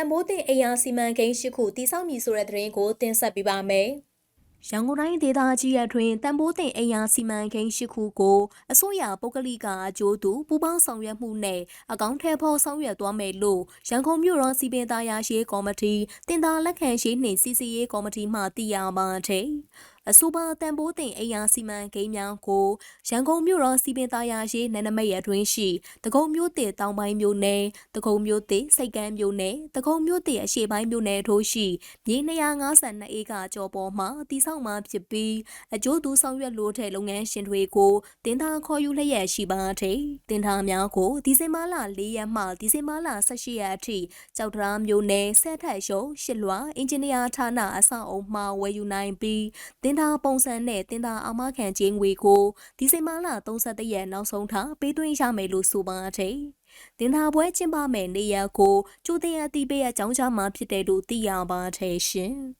တန်မိုးတင်အိမ်ယာစီမံကိန်းရှိခုတည်ဆောက်မည်ဆိုတဲ့သတင်းကိုတင်ဆက်ပေးပါမယ်။ရန်ကုန်တိုင်းဒေသကြီးရတွင်တန်ဖိုးတင်အိမ်ယာစီမံကိန်းရှိခုကိုအစိုးရပုဂ္ဂလိကအကျိုးတူပူးပေါင်းဆောင်ရွက်မှုနဲ့အကောင့်ထဲဖို့ဆောင်ရွက်သွားမယ်လို့ရန်ကုန်မြို့တော်စီပင်သားရရှိကော်မတီတင်သားလက်ခံရှိနှင့်စီစီရေးကော်မတီမှတည်ရပါတယ်။ အဆိုပါတန်ဖိုးတင်အိမ်ယာစီမံကိန်းများကိုရန်ကုန်မြို့တော်စီပင်သားရရှိနယ်နမိတ်ရတွင်ရှိတကုံမြို့တည်တောင်ပိုင်းမြို့နယ်တကုံမြို့တည်စိတ်ကမ်းမြို့နယ်တကုံမြို့တည်အရှေ့ပိုင်းမြို့နယ်တို့ရှိမြေ252ဧကကျော်ပေါ်မှာတည်ဆောက်မှာဖြစ်ပြီးအကျိုးတူဆောင်ရွက်လို့တဲ့လုပ်ငန်းရှင်တွေကိုတင်သားခေါ်ယူလျက်ရှိပါတယ်တင်သားများကိုဒီဇင်ဘာလ၄ရက်မှဒီဇင်ဘာလ18ရက်အထိကြောက်တရားမြို့နယ်ဆက်ထက်ရုံရှစ်လွာအင်ဂျင်နီယာဌာနအဆောက်အုံမှဝယ်ယူနိုင်ပြီးတင်သားပုံစံနဲ့တင်သားအမခံခြင်းငွေကိုဒီဇင်ဘာလ31ရက်နောက်ဆုံးထားပေးသွင်းရမယ်လို့ဆိုပါတယ်တင်သားပွဲကျင်းပမယ်နေရာကိုကျူတင်အတီးပေးအကြောင်းကြားမှာဖြစ်တယ်လို့သိရပါတယ်ရှင်။